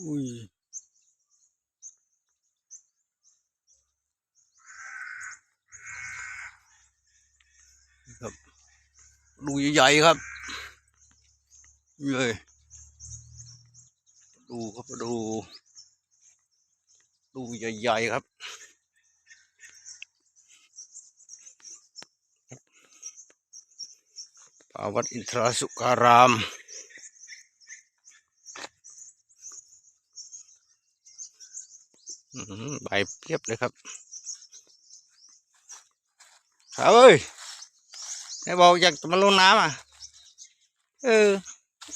อุ้ยครับดูใหญ่ๆครับเลยดูครับดู ดูใหญ่ๆครับป่าวัดอินทราสุการาม อืม ใบเพียบเลยครับครับเอ้ยไหนบอกอยากมาลงน้ำอะ เออ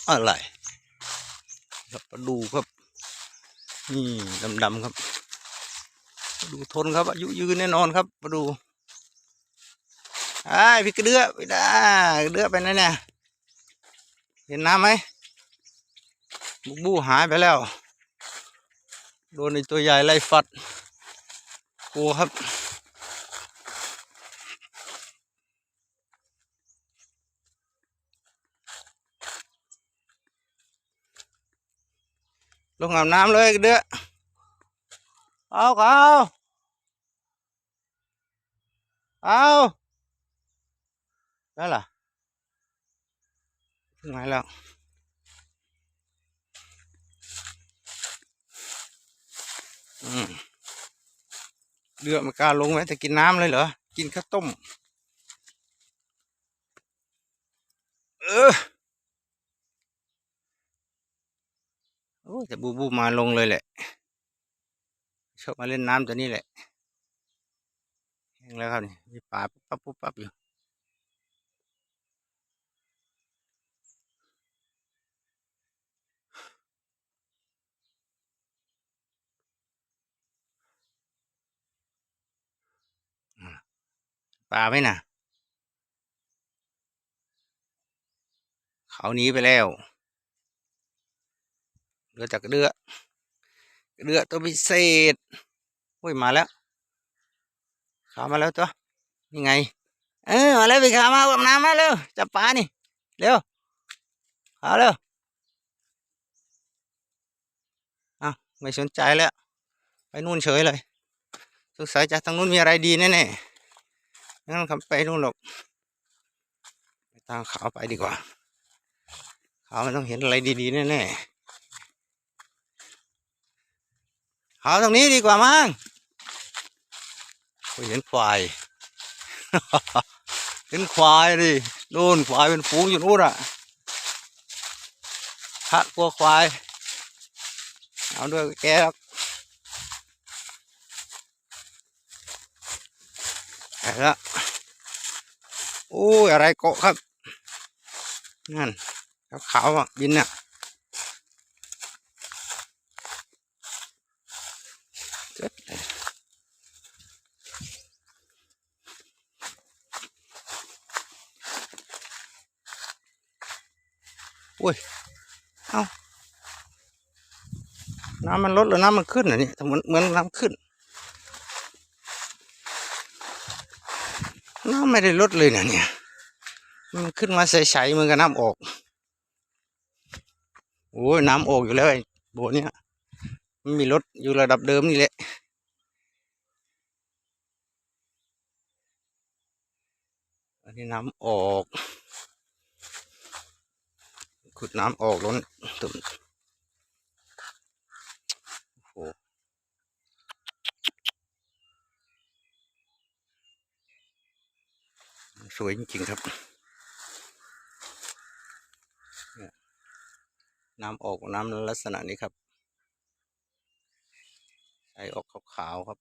อะไรครับมาดูครับ นี่ดำๆครับมาดูทนครับอายุยืนแน่นอนครับ มาดูไอ้พี่กระเดือไปได้กระเดือไปไหนเนี่ยเห็นน้ำไหมบุกบูหายไปแล้ว โดนในตัวใหญ่ไล่ฟัดกลัวครับ ลงอาบน้ำเลยเด้อเอาเอาเอาได้ล่ะถึงไหนแล้ว อืม เรือไม่กล้าลงไหมแต่กินน้ำเลยเหรอ กินข้าวต้ม เออโอ้แต่บูบูมาลงเลยแหละ ชอบมาเล่นน้ำตัวนี้แหละแห้งแล้วครับนี่มีปาปุ๊บปั๊บปุ๊บปั๊บอยู่ ปลาไหมน่ะเขาหนีไปแล้วเรือจากเรือเรือตัวพิเศษอุ้ยมาแล้วขามาแล้วตัวนี่ไง เออมาแล้วไปขามาอาบน้ำมาเร็วจับปลานี่เร็วขาเร็วอ้าวไม่สนใจแล้ว ไปนู่นเฉยเลยสงสัยจากทางนู้นมีอะไรดีแน่ๆ งั้นขับไปนู่นหรอกไปตามขาวไปดีกว่า ขาวมันต้องเห็นอะไรดีๆแน่ๆขาวตรงนี้ดีกว่ามั้งเห็นควายเห็นควายดินู่นควายเป็นฝูงอยู่นู่นอะพระกลัวควาย เอาด้วยแก กไปละโอ้ยอะไรเกาะครับ นั่นขาวๆอะบินอะเจ็ดโอ้ย เอาน้ำมันลดหรือน้ำมันขึ้นเหรอเนี่เหมือนเหมือนน้ำขึ้น น้ำไม่ได้ลดเลยนะเนี่ย มันขึ้นมาใสๆเหมือนกับน้ำออก โอ้ยน้ำออกอยู่แล้วไอ้โบเนี้ยมันมีรถอยู่ระดับเดิมนี่แหละอันนี้น้ำออก ขุดน้ำออกล้นตุ่มโอ้โห สวยจริงๆครับ น้ำออกน้ำลักษณะนี้ครับใสออกขาวๆครับ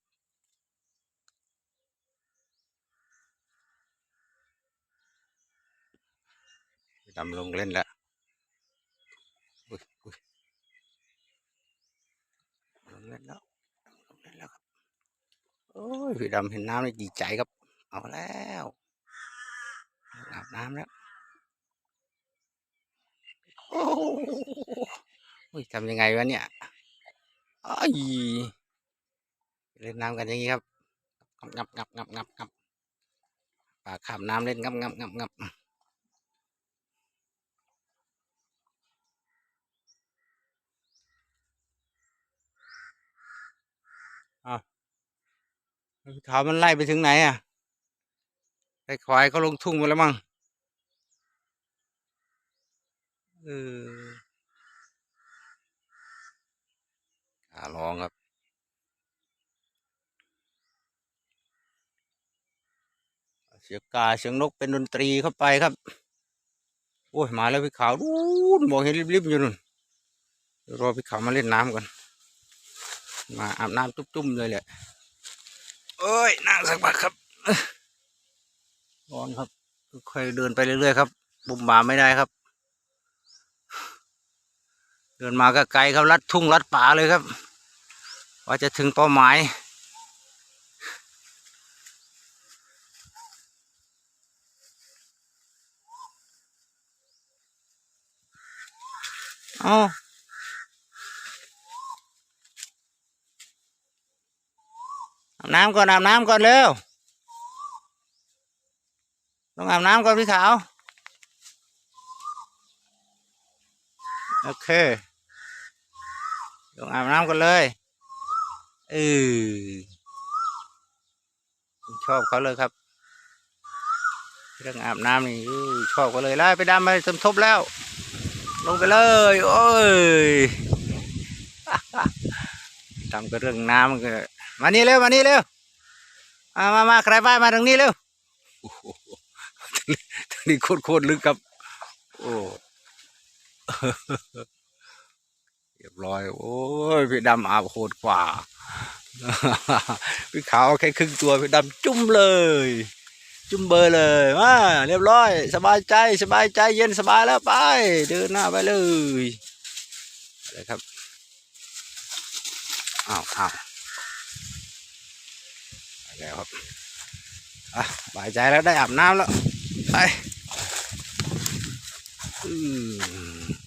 ดำลงเล่นล้วอุ้ยอุ้ยลงเล่นแล้วลงเล่นแล้วครับ โอ้ยพี่ดำเห็นน้ำนี่ดีใจครับ เอาแล้ว น้ำแล้วโอ้โหอุ้ยทำยังไงวะเนี่ยอ้ายเล่นน้ำกันอย่างนี้ครับ งับงับงับงับงับปลาขามน้ำเล่นงับงับงับงับอ้าวขามันไล่ไปถึงไหนอะไอ้ควายเขาลงทุ่งไปแล้วมั้ง เออขาลองครับเสียงกาเสียงนกเป็นดนตรีเข้าไปครับ โอ้ยมาแล้วพี่ขาวดูนมองเห็นริบๆอยู่นู่นเดี๋ยวรอพี่ขาวมาเล่นน้ำก่อนมาอาบน้ำจุ้มๆเลยแหละเอ้ยนั่งสักพักครับเอ้ยร้อนครับค่อยๆเดินไปเรื่อยๆครับบุ่มบามไม่ได้ครับ เดินมาก็ไกลครับลัดทุ่งลัดป่าเลยครับ ว่าจะถึงเป้าหมาย เอาอาบน้ำก่อนอาบน้ำก่อนเร็วต้องอาบน้ำก่อนพี่ขาวโอเคต้องอาบน้ำก่อนเลยเออชอบเขาเลยครับเรื่องอาบน้ำนี่อชอบเขาเลยไล่ไปดำไปสมทบแล้ว ลงไปเลย โอ้ยทำกับเรื่องน้ำก็มานี่เร็วมานี่เร็วมามามาใครบ้านมาทางนี้เร็วโอ้โหทางนี้โคตรโคตรลึกครับ โอ้ ร้อย โอ้ยพี่ดำอาบโคตรกว่า พี่ขาวแค่ครึ่งตัวพี่ดำจุ่มเลย จุ่มเบอร์เลยมาเรียบร้อย สบายใจสบายใจเย็นสบายแล้วไป เดินหน้าไปเลยอะไรครับอ้าวอ้าวไปแล้วครับอะสบายใจแล้วได้อาบน้ำแล้วไปอือ